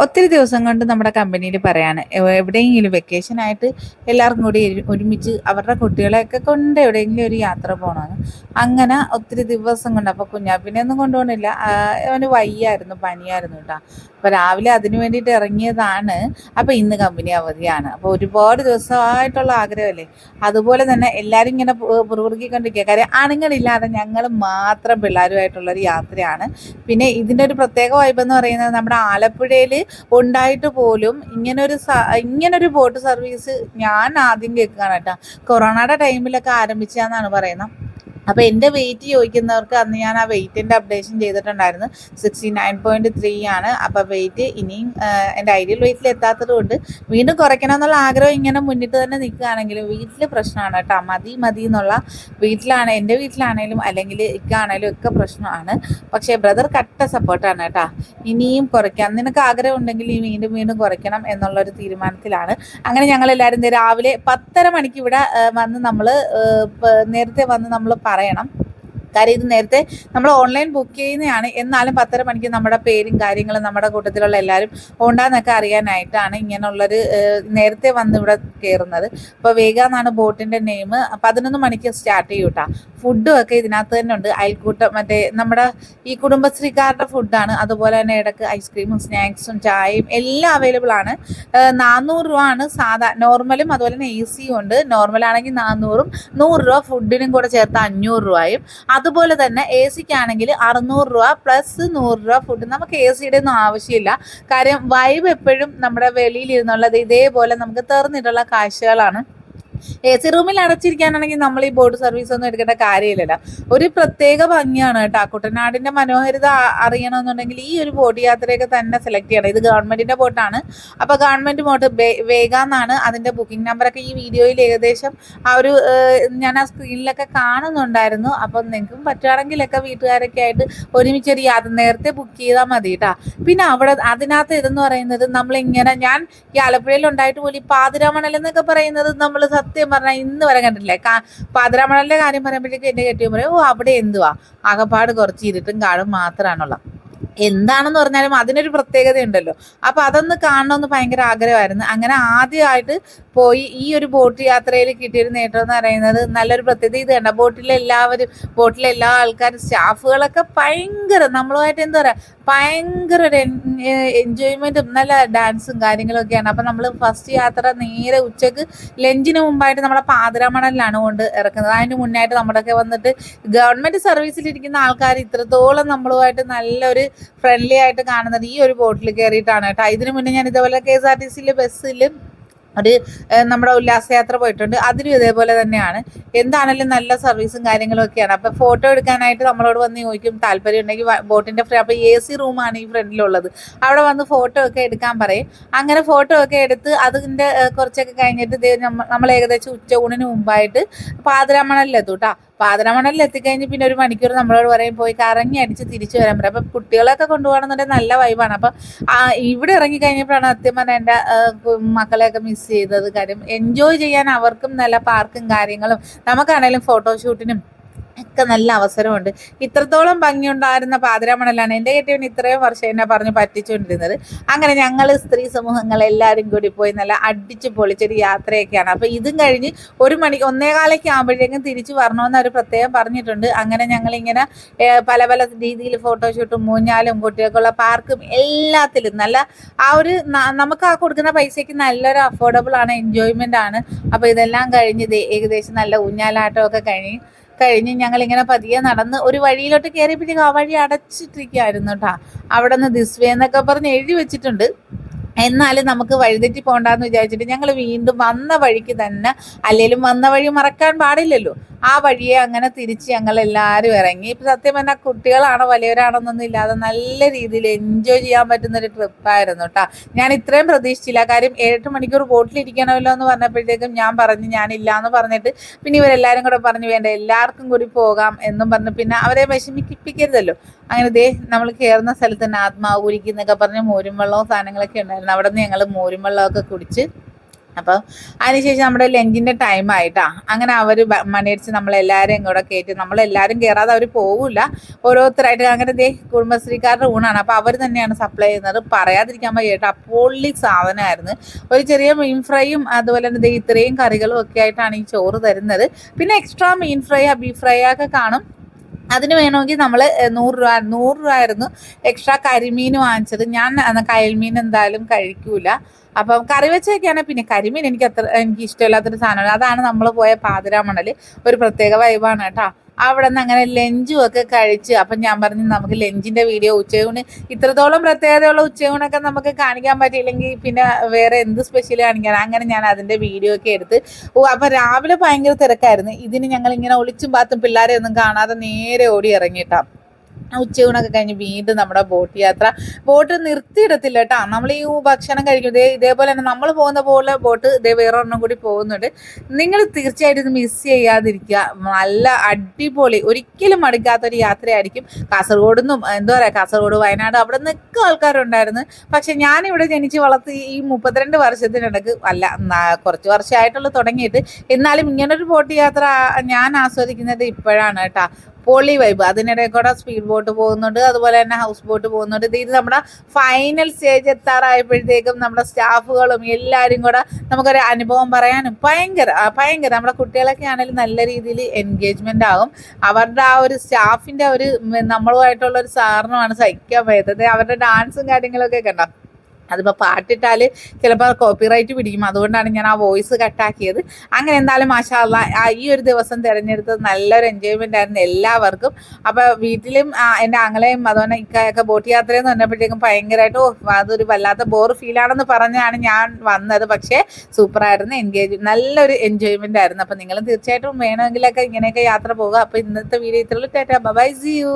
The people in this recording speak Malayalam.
ഒത്തിരി ദിവസം കൊണ്ട് നമ്മുടെ കമ്പനിയിൽ പറയാണ് എവിടെയെങ്കിലും വെക്കേഷൻ ആയിട്ട് എല്ലാവർക്കും കൂടി ഒരുമിച്ച് അവരുടെ കുട്ടികളെയൊക്കെ കൊണ്ട് എവിടെയെങ്കിലും ഒരു യാത്ര പോകണമെന്ന് അങ്ങനെ ഒത്തിരി ദിവസം കൊണ്ട് അപ്പോൾ കുഞ്ഞാപ്പിനെ ഒന്നും കൊണ്ടുപോകണില്ല അവന് വയ്യായിരുന്നു പനിയായിരുന്നു കേട്ടോ അപ്പോൾ രാവിലെ അതിന് വേണ്ടിയിട്ട് ഇറങ്ങിയതാണ്. അപ്പോൾ ഇന്ന് കമ്പനി അവധിയാണ്. അപ്പോൾ ഒരുപാട് ദിവസമായിട്ടുള്ള ആഗ്രഹമല്ലേ? അതുപോലെ തന്നെ എല്ലാവരും ഇങ്ങനെ പുറകുറുക്കിക്കൊണ്ടിരിക്കുക കാര്യം ആണുങ്ങളില്ലാതെ ഞങ്ങൾ മാത്രം പിള്ളേരുമായിട്ടുള്ളൊരു യാത്രയാണ്. പിന്നെ ഇതിന്റെ ഒരു പ്രത്യേക വൈബ് എന്ന് പറയുന്നത് നമ്മുടെ ആലപ്പുഴയിൽ ഉണ്ടായിട്ട് പോലും ഇങ്ങനൊരു ഇങ്ങനൊരു ബോട്ട് സർവീസ് ഞാൻ ആദ്യം കേൾക്കുകയാണ് കേട്ടോ. കൊറോണയുടെ ടൈമിലൊക്കെ ആരംഭിച്ചാന്നാണ് പറയുന്നത്. അപ്പോൾ എന്റെ വെയിറ്റ് ചോദിക്കുന്നവർക്ക് അന്ന് ഞാൻ ആ വെയിറ്റിന്റെ അപ്ഡേഷൻ ചെയ്തിട്ടുണ്ടായിരുന്നു. സിക്സ്റ്റി നയൻ പോയിന്റ് ത്രീ ആണ്. അപ്പോൾ വെയിറ്റ് ഇനിയും എന്റെ ഐഡിയൽ വെയിറ്റിൽ എത്താത്തത് കൊണ്ട് വീണ്ടും കുറയ്ക്കണം എന്നുള്ള ആഗ്രഹം ഇങ്ങനെ മുന്നിട്ട് തന്നെ നിൽക്കുകയാണെങ്കിലും വീട്ടിൽ പ്രശ്നമാണ് കേട്ടോ. മതി മതി എന്നുള്ള വീട്ടിലാണ് എന്റെ വീട്ടിലാണേലും അല്ലെങ്കിൽ ഇക്കാണേലും ഒക്കെ പ്രശ്നമാണ്. പക്ഷേ ബ്രദർ കട്ട സപ്പോർട്ടാണ് കേട്ടോ. ഇനിയും കുറയ്ക്കാം. നിനക്ക് ആഗ്രഹം ഉണ്ടെങ്കിൽ ഈ വീണ്ടും വീണ്ടും കുറയ്ക്കണം എന്നുള്ളൊരു തീരുമാനത്തിലാണ്. അങ്ങനെ ഞങ്ങൾ എല്ലാവരും രാവിലെ പത്തര മണിക്ക് ഇവിടെ വന്ന് നമ്മൾ നേരത്തെ വന്ന് നമ്മൾ പറയണം. കാര്യം ഇത് നേരത്തെ നമ്മൾ ഓൺലൈൻ ബുക്ക് ചെയ്യുന്നതാണ് എന്നാലും പത്തര മണിക്ക് നമ്മുടെ പേരും കാര്യങ്ങളും നമ്മുടെ കൂട്ടത്തിലുള്ള എല്ലാവരും ഉണ്ടാന്നൊക്കെ അറിയാനായിട്ടാണ് ഇങ്ങനെയുള്ളൊരു നേരത്തെ വന്ന് ഇവിടെ കയറുന്നത് അപ്പോൾ വേഗ എന്നാണ് ബോട്ടിന്റെ നെയിം. പതിനൊന്ന് മണിക്ക് സ്റ്റാർട്ട് ചെയ്യും കേട്ടോ ഫുഡും ഒക്കെ ഇതിനകത്ത് തന്നെ ഉണ്ട്. അയൽക്കൂട്ടം മറ്റേ നമ്മുടെ ഈ കുടുംബശ്രീക്കാരുടെ ഫുഡാണ്. അതുപോലെ തന്നെ ഇടയ്ക്ക് ഐസ്ക്രീമും സ്നാക്സും ചായയും എല്ലാം അവൈലബിൾ ആണ്. നാനൂറ് രൂപ ആണ് സാധാ നോർമലും അതുപോലെ തന്നെ എ സിയും ഉണ്ട്. നോർമൽ ആണെങ്കിൽ നാനൂറും നൂറ് രൂപ ഫുഡിനും കൂടെ ചേർത്ത് അഞ്ഞൂറ് രൂപയും. അതുപോലെ തന്നെ എ സിക്കാണെങ്കിൽ അറുന്നൂറ് രൂപ പ്ലസ് നൂറ് രൂപ ഫുഡ് നമുക്ക് എ സിയുടെ ഒന്നും ആവശ്യമില്ല. കാര്യം വൈബ് എപ്പോഴും നമ്മുടെ വെളിയിലിരുന്നുള്ളത് ഇതേപോലെ നമുക്ക് തെറന്നിട്ടുള്ള കാഴ്ചകളാണ്. എ സി റൂമിൽ അടച്ചിരിക്കാനാണെങ്കിൽ നമ്മൾ ഈ ബോട്ട് സർവീസ് ഒന്നും എടുക്കേണ്ട കാര്യമില്ലല്ലോ. ഒരു പ്രത്യേക ഭംഗിയാണ് കേട്ടോ. കുട്ടനാടിന്റെ മനോഹാരിത അറിയണമെന്നുണ്ടെങ്കിൽ ഈ ഒരു ബോട്ട് യാത്രയൊക്കെ തന്നെ സെലക്ട് ചെയ്യണം. ഇത് ഗവൺമെന്റിന്റെ ബോട്ടാണ് അപ്പോൾ ഗവൺമെന്റ് ബോട്ട് വേഗ എന്നാണ് അതിന്റെ ബുക്കിംഗ് നമ്പറൊക്കെ ഈ വീഡിയോയിൽ ഏകദേശം ആ ഒരു ഞാൻ ആ സ്ക്രീനിലൊക്കെ കാണുന്നുണ്ടായിരുന്നു. അപ്പം നിങ്ങൾക്കും പറ്റുകയാണെങ്കിലൊക്കെ വീട്ടുകാരൊക്കെ ആയിട്ട് ഒരുമിച്ചൊരു യാത്ര നേരത്തെ ബുക്ക് ചെയ്താൽ മതി കേട്ടോ. പിന്നെ അവിടെ അതിനകത്ത് ഇതെന്ന് പറയുന്നത് നമ്മളിങ്ങനെ ഞാൻ ഈ ആലപ്പുഴയിൽ ഉണ്ടായിട്ട് പോലും പാതിരാമണൽ എന്നൊക്കെ പറയുന്നത് നമ്മൾ സത്യം പറഞ്ഞാൽ ഇന്ന് വരെ കണ്ടിട്ടില്ല. കാ കാര്യം പറയുമ്പോഴേക്കും എന്റെ കെട്ടിയും പറയും ഓ അവിടെ എന്തുവാ? ആകപ്പാട് കുറച്ച് ഇരുട്ടും കാടും മാത്രമാണുള്ള എന്താണെന്ന് പറഞ്ഞാലും അതിനൊരു പ്രത്യേകത ഉണ്ടല്ലോ അപ്പൊ അതൊന്ന് കാണണമെന്ന് ഭയങ്കര ആഗ്രഹമായിരുന്നു. അങ്ങനെ ആദ്യമായിട്ട് പോയി ഈ ഒരു ബോട്ട് യാത്രയിൽ കിട്ടിയൊരു നേട്ടം എന്ന് പറയുന്നത് നല്ലൊരു പ്രത്യേകത. ഇത് കണ്ട? ബോട്ടിലെ എല്ലാവരും ബോട്ടിലെ എല്ലാ ആൾക്കാരും സ്റ്റാഫുകളൊക്കെ ഭയങ്കര നമ്മളുമായിട്ട് എന്താ പറയാ ഭയങ്കര ഒരു എൻജോയ്മെന്റും നല്ല ഡാൻസും കാര്യങ്ങളൊക്കെയാണ്. അപ്പൊ നമ്മൾ ഫസ്റ്റ് യാത്ര നേരെ ഉച്ചയ്ക്ക് ലഞ്ചിന് മുമ്പായിട്ട് നമ്മളെ പാതിരാമണലിലാണ് കൊണ്ട് ഇറക്കുന്നത്. അതിന് മുന്നായിട്ട് നമ്മുടെയൊക്കെ വന്നിട്ട് ഗവൺമെന്റ് സർവീസിലിരിക്കുന്ന ആൾക്കാർ ഇത്രത്തോളം നമ്മളുമായിട്ട് നല്ലൊരു ഫ്രണ്ട്ലി ആയിട്ട് കാണുന്നത് ഈ ഒരു ബോട്ടിൽ കയറിയിട്ടാണ് കേട്ടോ. ഇതിനു മുന്നേ ഞാൻ ഇതേപോലെ കെ എസ് ആർ ടി സിയിൽ ബസ്സിൽ ഒരു നമ്മുടെ ഉല്ലാസയാത്ര പോയിട്ടുണ്ട്. അതിലും ഇതേപോലെ തന്നെയാണ്. എന്താണെങ്കിലും നല്ല സർവീസും കാര്യങ്ങളും ഒക്കെയാണ്. അപ്പോൾ ഫോട്ടോ എടുക്കാനായിട്ട് നമ്മളോട് വന്ന് ചോദിക്കും താല്പര്യം ഉണ്ടെങ്കിൽ ബോട്ടിന്റെ ഫ്രീ അപ്പോൾ എ സി റൂമാണ് ഈ ഫ്രണ്ടിലുള്ളത് അവിടെ വന്ന് ഫോട്ടോ ഒക്കെ എടുക്കാൻ പറയും. അങ്ങനെ ഫോട്ടോ ഒക്കെ എടുത്ത് അതിന്റെ കുറച്ചൊക്കെ കഴിഞ്ഞിട്ട് നമ്മൾ ഏകദേശം ഉച്ചയൂണിന് മുമ്പായിട്ട് പാതിരാമണലിലെത്തും കേട്ടോ പാതിരാമണലിൽ എത്തിക്കഴിഞ്ഞ് പിന്നെ ഒരു മണിക്കൂർ നമ്മളോട് പറയും പോയി കറങ്ങി അടിച്ച് തിരിച്ചു വരാൻ പറയും അപ്പം കുട്ടികളൊക്കെ കൊണ്ടുപോകണമെന്നുണ്ടെങ്കിൽ നല്ല വൈബാണ്. അപ്പം ഇവിടെ ഇറങ്ങി കഴിഞ്ഞപ്പോഴാണ് സത്യം പറഞ്ഞാൽ എന്റെ മക്കളെയൊക്കെ മിസ് ചെയ്തത്. കാര്യം എൻജോയ് ചെയ്യാൻ അവർക്കും നല്ല പാർക്കും കാര്യങ്ങളും. നമുക്കാണേലും ഫോട്ടോഷൂട്ടിനും ഒക്കെ നല്ല അവസരമുണ്ട്. ഇത്രത്തോളം ഭംഗിയുണ്ടായിരുന്ന പാതിരാമണലാണ് എന്റെ കെട്ടിയവൻ ഇത്രയും വർഷം എന്നെ പറഞ്ഞ് പറ്റിച്ചുകൊണ്ടിരുന്നത്. അങ്ങനെ ഞങ്ങൾ സ്ത്രീ സമൂഹങ്ങൾ എല്ലാവരും കൂടി പോയി നല്ല അടിച്ചു പൊളിച്ചൊരു യാത്രയൊക്കെയാണ്. അപ്പോൾ ഇതും കഴിഞ്ഞ് ഒരു മണി ഒന്നേകാലൊക്കെ ആകുമ്പോഴേക്കും തിരിച്ചു വരണമെന്ന് അവർ പ്രത്യേകം പറഞ്ഞിട്ടുണ്ട്. അങ്ങനെ ഞങ്ങളിങ്ങനെ പല പല രീതിയിൽ ഫോട്ടോഷൂട്ടും മൂഞ്ഞാലും കുട്ടികൾക്കുള്ള പാർക്കും എല്ലാത്തിലും നല്ല ആ ഒരു നമുക്ക് ആ കൊടുക്കുന്ന പൈസയ്ക്ക് നല്ലൊരു അഫോർഡബിൾ ആണ് എൻജോയ്മെന്റ് ആണ് അപ്പോൾ ഇതെല്ലാം കഴിഞ്ഞ് ഏകദേശം നല്ല ഊഞ്ഞാലാട്ടമൊക്കെ കഴിഞ്ഞ് കഴിഞ്ഞ് ഞങ്ങൾ ഇങ്ങനെ പതിയെ നടന്ന് ഒരു വഴിയിലോട്ട് കയറിയപ്പോഴേക്കും ആ വഴി അടച്ചിട്ടിരിക്കുകയായിരുന്നു കേട്ടോ അവിടെ നിന്ന് ദിസ്വേ എന്നൊക്കെ പറഞ്ഞ് എഴുതി വെച്ചിട്ടുണ്ട്. എന്നാലും നമുക്ക് വഴിതെറ്റി പോകണ്ടെന്ന് വിചാരിച്ചിട്ട് ഞങ്ങൾ വീണ്ടും വന്ന വഴിക്ക് തന്നെ അല്ലെങ്കിലും വന്ന വഴി മറക്കാൻ പാടില്ലല്ലോ. ആ വഴിയെ അങ്ങനെ തിരിച്ച് ഞങ്ങൾ എല്ലാവരും ഇറങ്ങി. ഇപ്പം സത്യം പറഞ്ഞാൽ കുട്ടികളാണോ വലിയവരാണോന്നൊന്നും ഇല്ലാതെ നല്ല രീതിയിൽ എൻജോയ് ചെയ്യാൻ പറ്റുന്ന ഒരു ട്രിപ്പായിരുന്നു കേട്ടോ ഞാൻ ഇത്രയും പ്രതീക്ഷിച്ചില്ല. കാര്യം ഏഴെട്ട് മണിക്കൂർ ബോട്ടിലിരിക്കണമല്ലോ എന്ന് പറഞ്ഞപ്പോഴത്തേക്കും ഞാൻ പറഞ്ഞു ഞാനില്ല എന്ന് പറഞ്ഞിട്ട് പിന്നെ ഇവരെല്ലാവരും കൂടെ പറഞ്ഞു വേണ്ട എല്ലാവർക്കും കൂടി പോകാം എന്നും പറഞ്ഞു. പിന്നെ അവരെ വിഷമിപ്പിക്കരുതല്ലോ. അങ്ങനെ ദേ നമ്മൾ കയറുന്ന സ്ഥലത്ത് തന്നെ ആത്മാവ് കുരിക്കുന്നൊക്കെ പറഞ്ഞ് മോരും വെള്ളവും സാധനങ്ങളൊക്കെ ഉണ്ടായിരുന്നു. അവിടെ നിന്ന് ഞങ്ങൾ മോരും വെള്ളമൊക്കെ കുടിച്ച് അപ്പം അതിനുശേഷം നമ്മുടെ ലഞ്ചിന്റെ ടൈം ആയിട്ടാ. അങ്ങനെ അവർ മണിയടിച്ച് നമ്മളെല്ലാവരെയും കൂടെ കയറ്റി നമ്മളെല്ലാവരും കയറാതെ അവർ പോകില്ല ഓരോരുത്തരായിട്ട് അങ്ങനെ ദേ കുടുംബശ്രീക്കാരുടെ ഊണാണ്. അപ്പോൾ അവർ തന്നെയാണ് സപ്ലൈ ചെയ്യുന്നത്. പറയാതിരിക്കാൻ വയ്യേട്ടാ അപ്പോളി സാധനമായിരുന്നു. ഒരു ചെറിയ മീൻ ഫ്രൈയും അതുപോലെ തന്നെ ഇത്രയും കറികളും ഒക്കെ ആയിട്ടാണ് ഈ ചോറ് തരുന്നത്. പിന്നെ എക്സ്ട്രാ മീൻ ഫ്രൈ ബീഫ് ഫ്രൈ ഒക്കെ കാണും. അതിന് വേണമെങ്കിൽ നമ്മൾ നൂറ് രൂപ നൂറ് രൂപ ആയിരുന്നു എക്സ്ട്രാ കരിമീൻ വാങ്ങിച്ചത്. ഞാൻ കയൽമീൻ എന്തായാലും കഴിക്കൂല. അപ്പം കറി വെച്ചൊക്കെയാണെങ്കിൽ പിന്നെ കരിമീൻ എനിക്ക് അത്ര എനിക്ക് ഇഷ്ടമില്ലാത്തൊരു സാധനമാണ് അതാണ് നമ്മൾ പോയ പാതിരാമണൽ ഒരു പ്രത്യേക വൈബാണ് കേട്ടോ. അവിടെ നിന്ന് അങ്ങനെ ലഞ്ചും ഒക്കെ കഴിച്ച് അപ്പം ഞാൻ പറഞ്ഞു നമുക്ക് ലഞ്ചിന്റെ വീഡിയോ ഉച്ചയൂണ്. ഇത്രത്തോളം പ്രത്യേകതയുള്ള ഉച്ചയൂണൊക്കെ നമുക്ക് കാണിക്കാൻ പറ്റിയില്ലെങ്കിൽ പിന്നെ വേറെ എന്ത് സ്പെഷ്യൽ കാണിക്കാൻ? അങ്ങനെ ഞാൻ അതിന്റെ വീഡിയോ ഒക്കെ എടുത്ത്. ഓ അപ്പം രാവിലെ ഭയങ്കര തിരക്കായിരുന്നു. ഇതിന് ഞങ്ങൾ ഇങ്ങനെ ഒളിച്ചും പാത്തും പിള്ളേരെ ഒന്നും കാണാതെ നേരെ ഓടി ഇറങ്ങിയിട്ടാ. ഉച്ചയൂണൊക്കെ കഴിഞ്ഞ് വീണ്ടും നമ്മുടെ ബോട്ട് യാത്ര. ബോട്ട് നിർത്തിയിടത്തില്ല കേട്ടോ. നമ്മൾ ഈ ഭക്ഷണം കഴിക്കും ഇതേ ഇതേപോലെ തന്നെ നമ്മൾ പോകുന്ന പോലെ ബോട്ട് ഇതേ വേറെ ഒരെണ്ണം കൂടി പോകുന്നുണ്ട്. നിങ്ങൾ തീർച്ചയായിട്ടും ഇത് മിസ് ചെയ്യാതിരിക്കുക. നല്ല അടിപൊളി. ഒരിക്കലും മടുക്കാത്തൊരു യാത്രയായിരിക്കും. കാസർഗോഡ് നിന്നും എന്താ പറയുക കാസർഗോഡ് വയനാട് അവിടെ നിന്നൊക്കെ ആൾക്കാരുണ്ടായിരുന്നു. പക്ഷെ ഞാനിവിടെ ജനിച്ച് വളർത്തി ഈ മുപ്പത്തിരണ്ട് വർഷത്തിനിടക്ക് അല്ല കുറച്ച് വർഷമായിട്ടുള്ള തുടങ്ങിയിട്ട്. എന്നാലും ഇങ്ങനൊരു ബോട്ട് യാത്ര ഞാൻ ആസ്വദിക്കുന്നത് ഇപ്പോഴാണ് കേട്ടോ. പൊളി വൈബ് അതിനിടെ കൂടെ സ്പീഡ് ബോട്ട് പോകുന്നുണ്ട് അതുപോലെ തന്നെ ഹൗസ് ബോട്ട് പോകുന്നുണ്ട്. ഇത് നമ്മുടെ ഫൈനൽ സ്റ്റേജ് എത്താറായപ്പോഴത്തേക്കും നമ്മുടെ സ്റ്റാഫുകളും എല്ലാവരും കൂടെ നമുക്കൊരു അനുഭവം പറയാനും ഭയങ്കര ഭയങ്കര. നമ്മുടെ കുട്ടികളൊക്കെ ആണെങ്കിലും നല്ല രീതിയിൽ എൻഗേജ്മെന്റ് ആകും. അവരുടെ ആ ഒരു സ്റ്റാഫിന്റെ ഒരു നമ്മളുമായിട്ടുള്ള ഒരു സാറിനുമാണ് സഹിക്കാൻ പറ്റുന്നത് അവരുടെ ഡാൻസും കാര്യങ്ങളൊക്കെ കണ്ടോ? അതിപ്പോൾ പാട്ടിട്ടാൽ ചിലപ്പോൾ കോപ്പിറൈറ്റ് പിടിക്കും. അതുകൊണ്ടാണ് ഞാൻ ആ വോയിസ് കട്ടാക്കിയത് അങ്ങനെ എന്തായാലും മാഷാല്ല ഈ ഒരു ദിവസം തിരഞ്ഞെടുത്തത് നല്ലൊരു എൻജോയ്മെന്റ് ആയിരുന്നു എല്ലാവർക്കും. അപ്പോൾ വീട്ടിലും എന്റെ ആങ്ങളെയും അതുപോലെ ഇക്കയൊക്കെ ബോട്ട് യാത്രയെന്ന് പറഞ്ഞപ്പോഴത്തേക്കും ഭയങ്കരമായിട്ട് ഓ അതൊരു വല്ലാത്ത ബോർ ഫീലാണെന്ന് പറഞ്ഞാണ് ഞാൻ വന്നത്. പക്ഷേ സൂപ്പറായിരുന്നു എൻഗേജ് നല്ലൊരു എൻജോയ്മെന്റ് ആയിരുന്നു. അപ്പോൾ നിങ്ങളും തീർച്ചയായിട്ടും വേണമെങ്കിലൊക്കെ ഇങ്ങനെയൊക്കെ യാത്ര പോകുക അപ്പോൾ ഇന്നത്തെ വീഡിയോ ഇത്രയുള്ളൂ ടാറ്റാ ബൈ സി യു